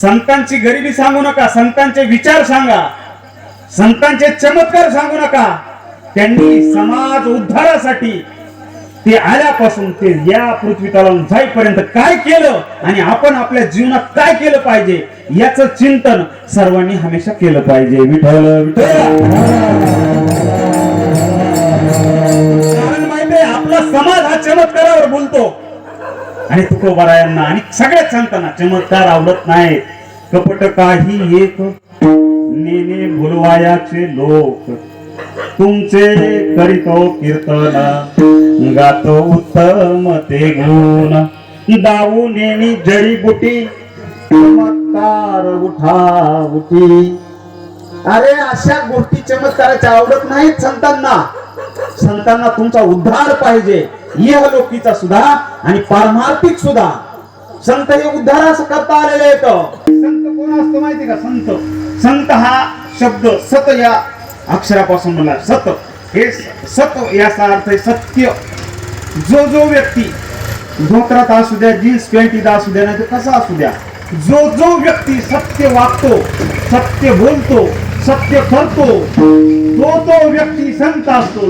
संतांची गरिबी सांगू नका संतांचे विचार सांगा संतांचे चमत्कार सांगू नका. त्यांनी समाज उद्धारासाठी ते आल्यापासून ते या पृथ्वी तलावून जाईपर्यंत काय केलं आणि आपण आपल्या जीवनात काय केलं पाहिजे याच चिंतन सर्वांनी हमेशा केलं पाहिजे. विठल विठ्ठल. कारण माहितीये आपला समाज हा चमत्कारावर बोलतो. आणि तुकोबारायांना आणि सगळ्याच संतांना चमत्कार आवडत नाहीत. कपट काही एक. नेने भुलवायाचे लोक. तुमचे करीतो कीर्तन. गातो उत्तम ते गुण. दाऊ नेणी जडीबुटी चमत्कार उठा उठी. अरे अशा गोष्टी चमत्काराच्या आवडत नाहीत संतांना. संतांना तुमचा उद्धार पाहिजे. इहलोकीचा सुद्धा आणि पारमार्थिक सुद्धा संत हे उद्धारास करता आलेले आहेत. संत कोण असतो माहिती का? संत. संत हा शब्द सत या अक्षरापासून मला सत. हे सत याचा अर्थ आहे सत्य. जो जो व्यक्ती धोत्रात असू द्या जीन्स पॅन्टीत असू द्या नाही कसा असू द्या जो जो व्यक्ती सत्य वागतो सत्य बोलतो सत्य करतो तो तो व्यक्ती संत असतो.